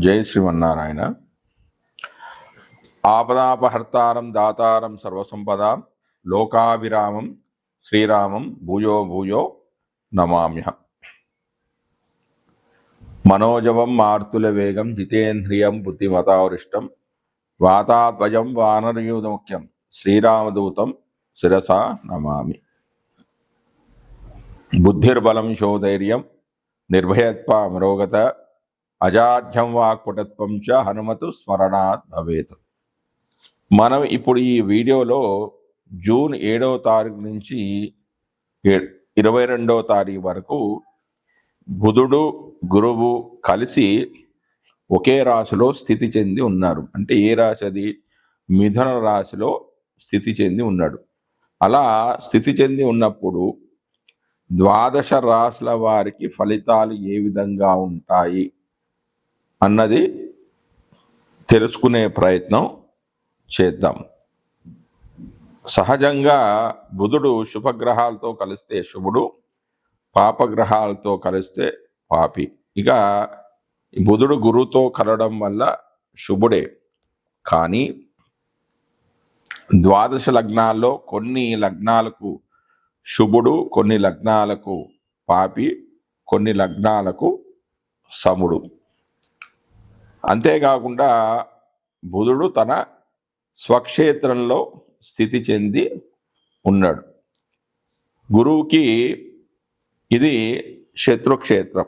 జై శ్రీమన్నారాయణ. ఆపదాపహర్తారం దాతారం సర్వసంపద లోకాభిరామం శ్రీరామం భూయో భూయో నమామ్య మనోజవం మార్తుల వేగం జితేంద్రియం బుద్ధిమతావరిష్టం వాతాద్వయం వానరయూధముఖ్యం శ్రీరామదూతం శిరస నమామి. బుద్ధిర్బలం శోధైర్యం నిర్భయత్వ అమరోగత అజాఢ్యం వాక్పటత్వం చ హనుమతు స్మరణాత్ భవేత్. మనం ఇప్పుడు ఈ వీడియోలో జూన్ ఏడవ తారీఖు నుంచి ఏ- ఇరవై రెండవ తారీఖు వరకు బుధుడు గురువు కలిసి ఒకే రాశిలో స్థితి చెంది ఉన్నారు. అంటే ఏ రాశి అది మిథున రాశిలో స్థితి చెంది ఉన్నాడు. అలా స్థితి చెంది ఉన్నప్పుడు ద్వాదశ రాశుల వారికి ఫలితాలు ఏ విధంగా ఉంటాయి? అన్నది తెలుసుకునే ప్రయత్నం చేద్దాం. సహజంగా బుధుడు శుభగ్రహాలతో కలిస్తే శుభుడు పాపగ్రహాలతో కలిస్తే పాపి. ఇక బుధుడు గురువుతో కలవడం వల్ల శుభుడే. కానీ ద్వాదశ లగ్నాల్లో కొన్ని లగ్నాలకు శుభుడు కొన్ని లగ్నాలకు పాపి కొన్ని లగ్నాలకు సముడు. అంతేకాకుండా బుధుడు తన స్వక్షేత్రంలో స్థితి చెంది ఉన్నాడు. గురువుకి ఇది శత్రుక్షేత్రం.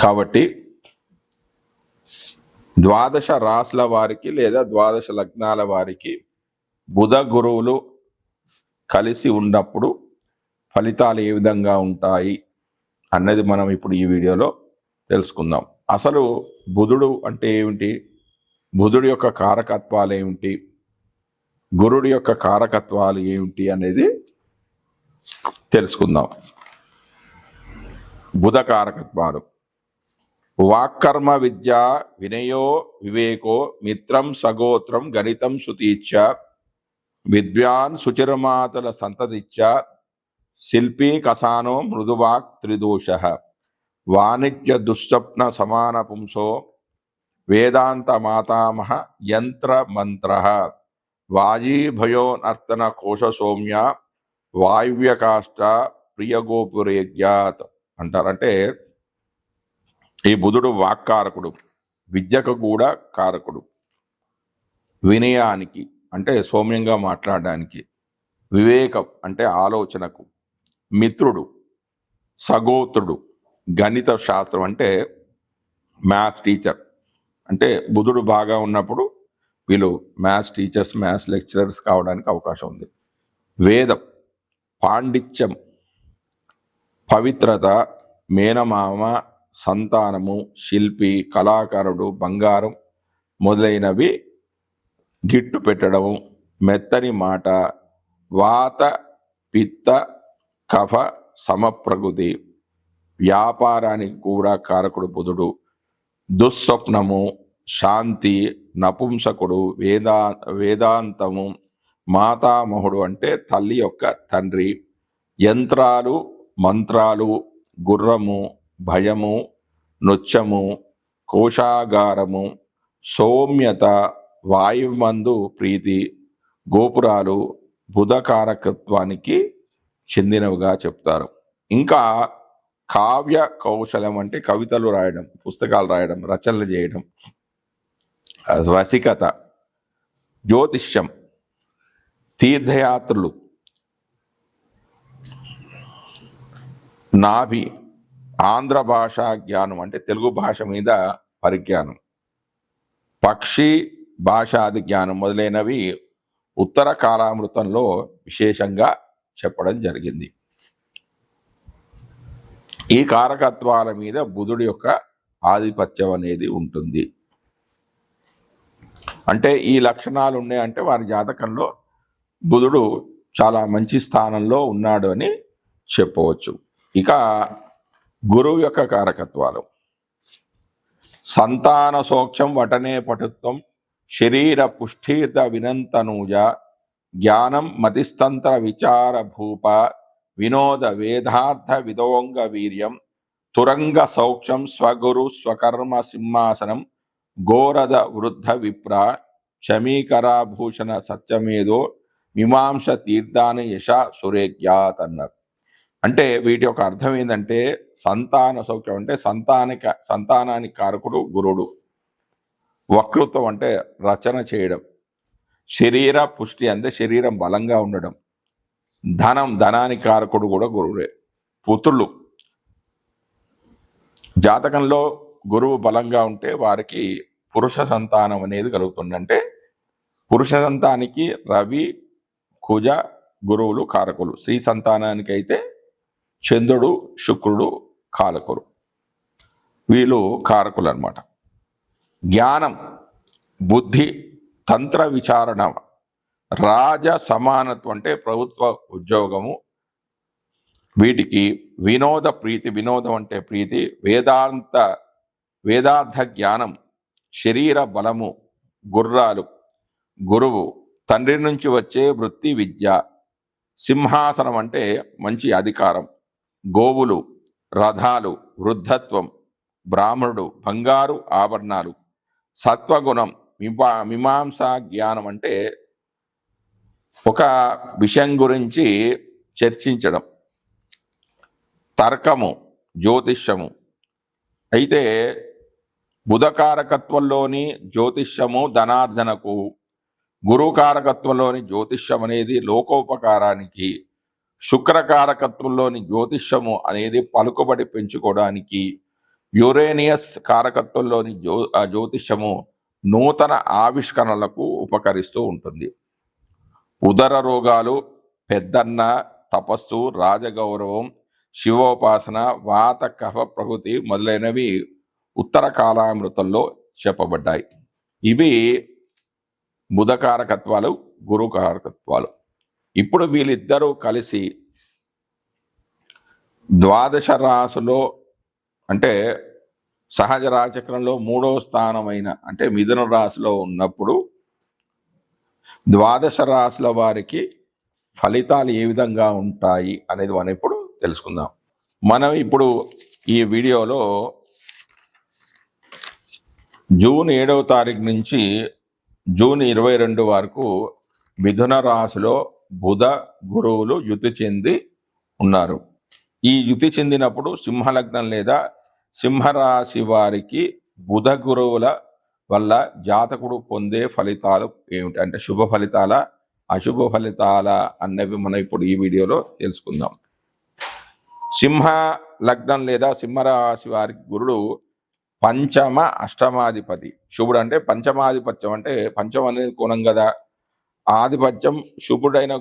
కాబట్టి ద్వాదశ రాసుల వారికి లేదా ద్వాదశ లగ్నాల వారికి బుధ గురువులు కలిసి ఉన్నప్పుడు ఫలితాలు ఏ విధంగా ఉంటాయి అన్నది మనం ఇప్పుడు ఈ వీడియోలో తెలుసుకుందాం. అసలు బుధుడు అంటే ఏమిటి? బుధుడి యొక్క కారకత్వాలు ఏమిటి? గురుడి యొక్క కారకత్వాలు ఏమిటి అనేది తెలుసుకుందాం. బుధ కారకత్వాలు. వాక్కర్మ విద్య వినయో వివేకో మిత్రం సగోత్రం గణితం సుతీచ్చ విద్వాన్ సుచిరమాతల సంతతిచ్చ శిల్పీ కసానో మృదువాక్ త్రిదోష వాణిజ్య దుస్వప్న సమాన పుంసో వేదాంత మాతామహ యంత్ర మంత్ర. వాజీభయో నర్తన కోశ సౌమ్య వాయువ్యకాష్ట ప్రియగోపురేగ్యాత్ అంటారంటే ఈ బుధుడు వాక్కారకుడు విద్యకు కూడా కారకుడు. వినయానికి అంటే సౌమ్యంగా మాట్లాడడానికి వివేకం అంటే ఆలోచనకు మిత్రుడు సగోత్రుడు. గణిత శాస్త్రం అంటే మ్యాథ్స్ టీచర్. అంటే బుధుడు బాగా ఉన్నప్పుడు వీళ్ళు మ్యాథ్స్ టీచర్స్ మ్యాథ్స్ లెక్చరర్స్ కావడానికి అవకాశం ఉంది. వేదం పాండిత్యం పవిత్రత మేనమామ సంతానము శిల్పి కళాకారుడు బంగారం మొదలైనవి గిట్టు పెట్టడం మెత్తని మాట వాత పిత్త కఫ సమప్రకృతి వ్యాపారానికి కూడా కారకుడు బుధుడు. దుస్వప్నము శాంతి నపుంసకుడు వేదా వేదాంతము మాతామహుడు అంటే తల్లి యొక్క తండ్రి. యంత్రాలు మంత్రాలు గుర్రము భయము నృత్యము కోశాగారము సౌమ్యత వాయుమందు ప్రీతి గోపురాలు బుధకారకత్వానికి చెందినవిగా చెప్తారు. ఇంకా కావ్య కౌశలం అంటే కవితలు రాయడం పుస్తకాలు రాయడం రచనలు చేయడం. రసికత జ్యోతిష్యం తీర్థయాత్రలు నాభి ఆంధ్ర భాషా జ్ఞానం అంటే తెలుగు భాష మీద పరిజ్ఞానం. పక్షి భాషాది జ్ఞానం మొదలైనవి ఉత్తర కాలామృతంలో విశేషంగా చెప్పడం జరిగింది. ఈ కారకత్వాల మీద బుధుడి యొక్క ఆధిపత్యం అనేది ఉంటుంది. అంటే ఈ లక్షణాలు ఉన్నాయంటే వారి జాతకంలో బుధుడు చాలా మంచి స్థానంలో ఉన్నాడు అని చెప్పవచ్చు. ఇక గురువు యొక్క కారకత్వాలు. సంతాన సోక్షం వటనే పటుత్వం శరీర పుష్ఠీత వినంతనూజ జ్ఞానం మతిస్తంత్ర విచార భూప వినోద వేదార్థ విదోంగ వీర్యం తురంగ సౌఖ్యం స్వగురు స్వకర్మ సింహాసనం గోరద వృద్ధ విప్ర క్షమీకరాభూషణ సత్యమేదో మీమాంస తీర్థాని యశ సురేఖ్యాత్ అన్నారు అంటే వీటి యొక్క అర్థం ఏంటంటే సంతాన సౌఖ్యం అంటే సంతానిక సంతానానికి కారకుడు గురుడు. వక్తృత్వం అంటే రచన చేయడం. శరీర పుష్టి అంటే శరీరం బలంగా ఉండడం. ధనం ధనానికి కారకుడు కూడా గురువే పుత్రులు. జాతకంలో గురువు బలంగా ఉంటే వారికి పురుష సంతానం అనేది కలుగుతుందంటే పురుష సంతానికి రవి కుజ గురువులు కారకులు. స్త్రీ సంతానానికి అయితే చంద్రుడు శుక్రుడు కారకులు వీళ్ళు కారకులు అన్నమాట జ్ఞానం బుద్ధి తంత్ర విచారణ రాజ సమానత్వం అంటే ప్రభుత్వ ఉద్యోగము. వీటికి వినోద ప్రీతి వినోదం అంటే ప్రీతి వేదాంత వేదార్థ జ్ఞానం శరీర బలము గుర్రాలు గురువు తండ్రి నుంచి వచ్చే వృత్తి విద్య సింహాసనం అంటే మంచి అధికారం గోవులు రథాలు వృద్ధత్వం బ్రాహ్మణుడు బంగారు ఆభరణాలు సత్వగుణం మిమా మీమాంసా జ్ఞానం అంటే ఒక విషయం గురించి చర్చించడం. తర్కము జ్యోతిష్యము. అయితే బుధకారకత్వంలోని జ్యోతిష్యము ధనార్జనకు గురుకారకత్వంలోని జ్యోతిష్యం అనేది లోకోపకారానికి శుక్రకారకత్వంలోని జ్యోతిష్యము అనేది పలుకుబడి పెంచుకోవడానికి యురేనియస్ కారకత్వంలోని జ్యో జ్యోతిష్యము నూతన ఆవిష్కరణలకు ఉపకరిస్తూ ఉంటుంది. ఉదర రోగాలు పెద్దన్న తపస్సు రాజగౌరవం శివోపాసన వాత కఫ ప్రకృతి మొదలైనవి ఉత్తర కాలామృతంలో చెప్పబడ్డాయి. ఇవి బుధకారకత్వాలు గురుకారకత్వాలు. ఇప్పుడు వీళ్ళిద్దరూ కలిసి ద్వాదశ రాశిలో అంటే సహజ రాచక్రంలో మూడో స్థానమైన అంటే మిథున రాశిలో ఉన్నప్పుడు ద్వాదశ రాశుల వారికి ఫలితాలు ఏ విధంగా ఉంటాయి అనేది మనం ఇప్పుడు తెలుసుకుందాం. మనం ఇప్పుడు ఈ వీడియోలో జూన్ ఏడవ తారీఖు నుంచి జూన్ ఇరవై రెండు వరకు మిథున రాశిలో బుధ గురువులు యుతి చెంది ఉన్నారు. ఈ యుతి చెందినప్పుడు సింహలగ్నం లేదా సింహరాశి వారికి బుధ గురువుల వల్ల జాతకుడు పొందే ఫలితాలు ఏమిటి? అంటే శుభ ఫలితాల అశుభ ఫలితాల అన్నవి మనం ఇప్పుడు ఈ వీడియోలో తెలుసుకుందాం. సింహ లగ్నం లేదా సింహరాశి వారికి గురుడు పంచమ అష్టమాధిపతి. శుభుడు అంటే పంచమాధిపత్యం అంటే పంచం అనేది కోణం కదా. ఆధిపత్యం శుభుడైన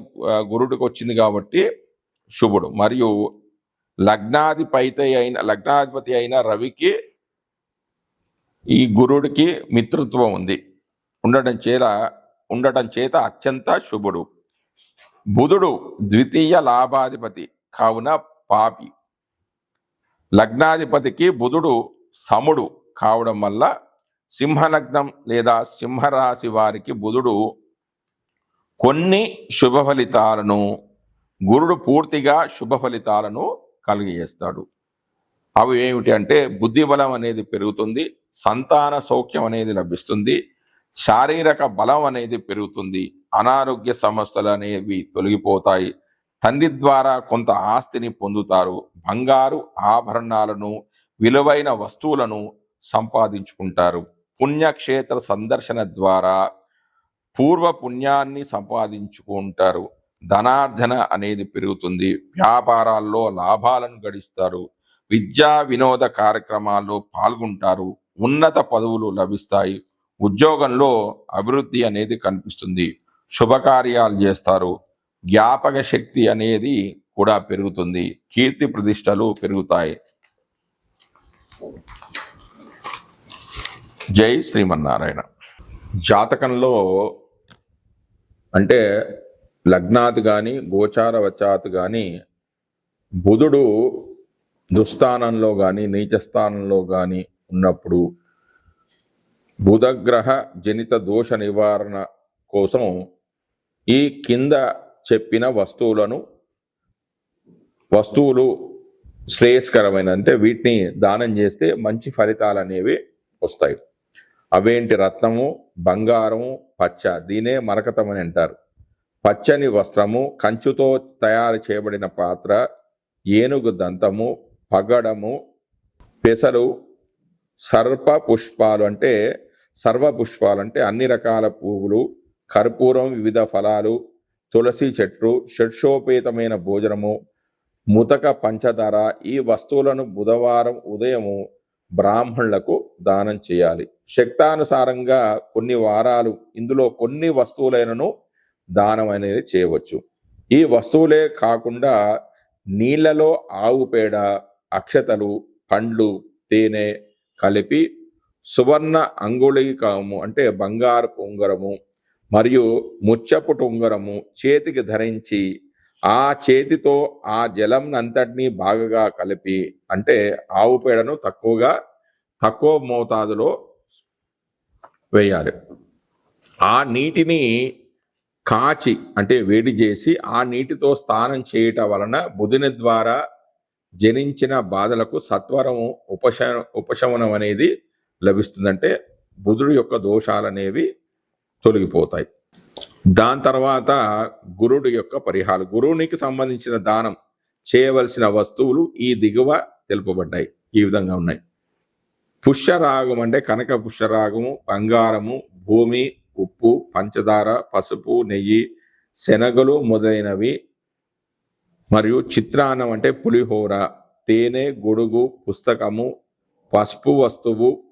గురుడికి వచ్చింది కాబట్టి శుభుడు. మరియు లగ్నాధిపతి అయిన లగ్నాధిపతి అయిన రవికి ఈ గురుడికి మిత్రత్వం ఉంది. ఉండటం చేత ఉండటం చేత అత్యంత శుభుడు. బుధుడు ద్వితీయ లాభాధిపతి కావున పాపి. లగ్నాధిపతికి బుధుడు సముడు కావడం వల్ల సింహలగ్నం లేదా సింహరాశి వారికి బుధుడు కొన్ని శుభ ఫలితాలను గురుడు పూర్తిగా శుభ ఫలితాలను కలిగజేస్తాడు. అవి ఏమిటి అంటే బుద్ధి బలం అనేది పెరుగుతుంది. సంతాన సౌఖ్యం అనేది లభిస్తుంది. శారీరక బలం అనేది పెరుగుతుంది. అనారోగ్య సమస్యలు అనేవి తొలగిపోతాయి. తండ్రి ద్వారా కొంత ఆస్తిని పొందుతారు. బంగారు ఆభరణాలను విలువైన వస్తువులను సంపాదించుకుంటారు. పుణ్యక్షేత్ర సందర్శన ద్వారా పూర్వ పుణ్యాన్ని సంపాదించుకుంటారు. ధనార్జన అనేది పెరుగుతుంది. వ్యాపారాల్లో లాభాలను గడిస్తారు. విద్యా వినోద కార్యక్రమాల్లో పాల్గొంటారు. ఉన్నత పదవులు లభిస్తాయి. ఉద్యోగంలో అభివృద్ధి అనేది కనిపిస్తుంది. శుభకార్యాలు చేస్తారు. జ్ఞాపక శక్తి అనేది కూడా పెరుగుతుంది. కీర్తి ప్రతిష్టలు పెరుగుతాయి. జై శ్రీమన్నారాయణ. జాతకంలో అంటే లగ్నాత్ కానీ గోచార వచాత్ కానీ బుధుడు దుస్థానంలో కానీ నీచస్థానంలో కానీ ఉన్నప్పుడు బుధగ్రహ జనిత దోష నివారణ కోసం ఈ కింద చెప్పిన వస్తువులను వస్తువులు శ్రేయస్కరమైన అంటే వీటిని దానం చేస్తే మంచి ఫలితాలు అనేవి వస్తాయి. అవేంటి? రత్నము బంగారము పచ్చ. దీనే మరకతం అని అంటారు. పచ్చని వస్త్రము కంచుతో తయారు చేయబడిన పాత్ర ఏనుగు దంతము పగడము పెసలు సర్ప పుష్పాలు అంటే సర్వ పుష్పాలు అంటే అన్ని రకాల పువ్వులు కర్పూరం వివిధ ఫలాలు తులసి చెట్లు షడ్షోపేతమైన భోజనము ముతక పంచదార ఈ వస్తువులను బుధవారం ఉదయము బ్రాహ్మణులకు దానం చేయాలి. శక్తానుసారంగా కొన్ని వారాలు ఇందులో కొన్ని వస్తువులైనను దానం అనేది చేయవచ్చు. ఈ వస్తువులే కాకుండా నీళ్ళలో ఆవు పేడ అక్షతలు పండ్లు తేనె కలిపి సువర్ణ అంగుళికము అంటే బంగారపు ఉంగరము మరియు ముచ్చపుటు ఉంగరము చేతికి ధరించి ఆ చేతితో ఆ జలం అంతటినీ బాగా కలిపి అంటే ఆవు పేడను తక్కువగా తక్కువ మోతాదులో వేయాలి. ఆ నీటిని కాచి అంటే వేడి చేసి ఆ నీటితో స్నానం చేయటం వలన బుధిని ద్వారా జనించిన బాధలకు సత్వరము ఉపశ ఉపశమనం అనేది లభిస్తుందంటే బుధుడు యొక్క దోషాలు అనేవి తొలగిపోతాయి. దాని తర్వాత గురుడు యొక్క పరిహారం గురువునికి సంబంధించిన దానం చేయవలసిన వస్తువులు ఈ దిగువ తెలుపబడ్డాయి. ఈ విధంగా ఉన్నాయి. పుష్యరాగం అంటే కనక పుష్యరాగము బంగారము భూమి ఉప్పు పంచదార పసుపు నెయ్యి శనగలు మొదలైనవి మరియు చిత్రాన్నం అంటే పులిహోర. తేనె గొడుగు పుస్తకము పసుపు వస్తువు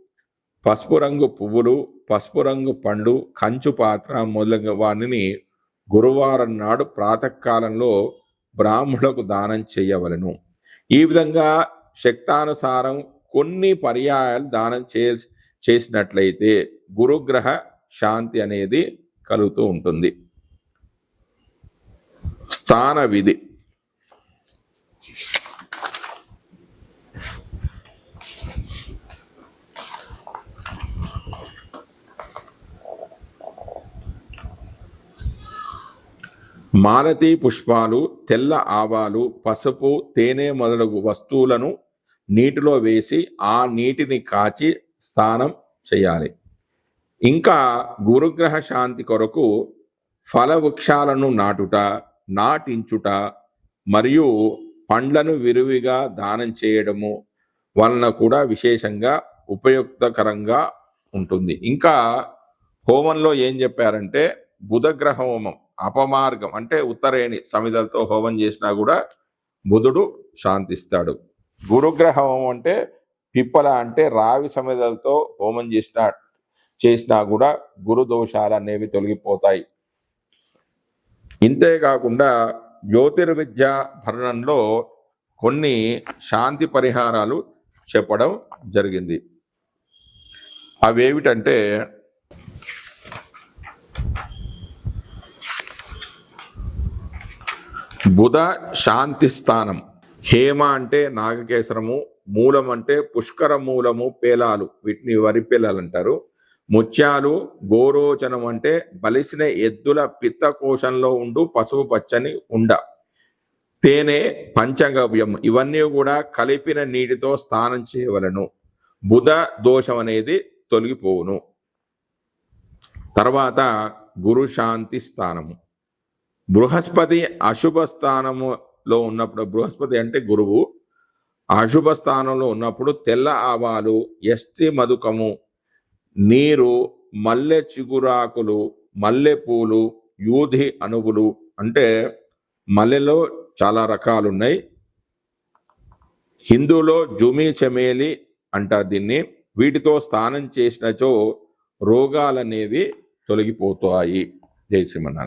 పసుపు రంగు పువ్వులు పసుపు రంగు పండు కంచు పాత్ర మొదలగు వాటిని గురువారం నాడు ప్రాతకాలంలో బ్రాహ్మణులకు దానం చేయవలను. ఈ విధంగా శక్తానుసారం కొన్ని పర్యాయాలు దానం చే చేసినట్లయితే గురుగ్రహ శాంతి అనేది కలుగుతూ ఉంటుంది. స్థాన విధి. మాలతి పుష్పాలు తెల్ల ఆవాలు పసుపు తేనె మొదలగు వస్తువులను నీటిలో వేసి ఆ నీటిని కాచి స్నానం చేయాలి. ఇంకా గురుగ్రహ శాంతి కొరకు ఫలవృక్షాలను నాటుట నాటించుట మరియు పండ్లను విరివిగా దానం చేయడము వలన కూడా విశేషంగా ఉపయుక్తకరంగా ఉంటుంది. ఇంకా హోమంలో ఏం చెప్పారంటే బుధగ్రహ హోమం. అపమార్గం అంటే ఉత్తరేణి సమిధలతో హోమం చేసినా కూడా బుధుడు శాంతిస్తాడు. గురుగ్రహం అంటే పిప్పల అంటే రావి సమిధలతో హోమం చేసిన చేసినా కూడా గురు దోషాలు అనేవి తొలగిపోతాయి. ఇంతేకాకుండా జ్యోతిర్విద్య భరణంలో కొన్ని శాంతి పరిహారాలు చెప్పడం జరిగింది. అవేమిటంటే బుధ శాంతి స్థానం. హేమ అంటే నాగకేసరము మూలం అంటే పుష్కర మూలము పేలాలు వీటిని వరి పేలాలు అంటారు. ముత్యాలు గోరోచనం అంటే బలిసిన ఎద్దుల పిత్త కోశంలో ఉండు పసుపు పచ్చని ఉండ. తేనె పంచగవ్యం ఇవన్నీ కూడా కలిపిన నీటితో స్నానం చేయవలను. బుధ దోషం అనేది తొలగిపోవును. తర్వాత గురు శాంతి స్థానము. బృహస్పతి అశుభ స్థానములో ఉన్నప్పుడు బృహస్పతి అంటే గురువు అశుభ స్థానంలో ఉన్నప్పుడు తెల్ల ఆవాలు ఎస్టి మధుకము నీరు మల్లె చిగురాకులు మల్లె పూలు యూధి అణువులు అంటే మల్లెలో చాలా రకాలు ఉన్నాయి హిందూలో జుమి చమేలి అంటారు దీన్ని. వీటితో స్నానం చేసినచో రోగాలనేవి తొలగిపోతాయి. జై శ్రీమన్నారాయణ.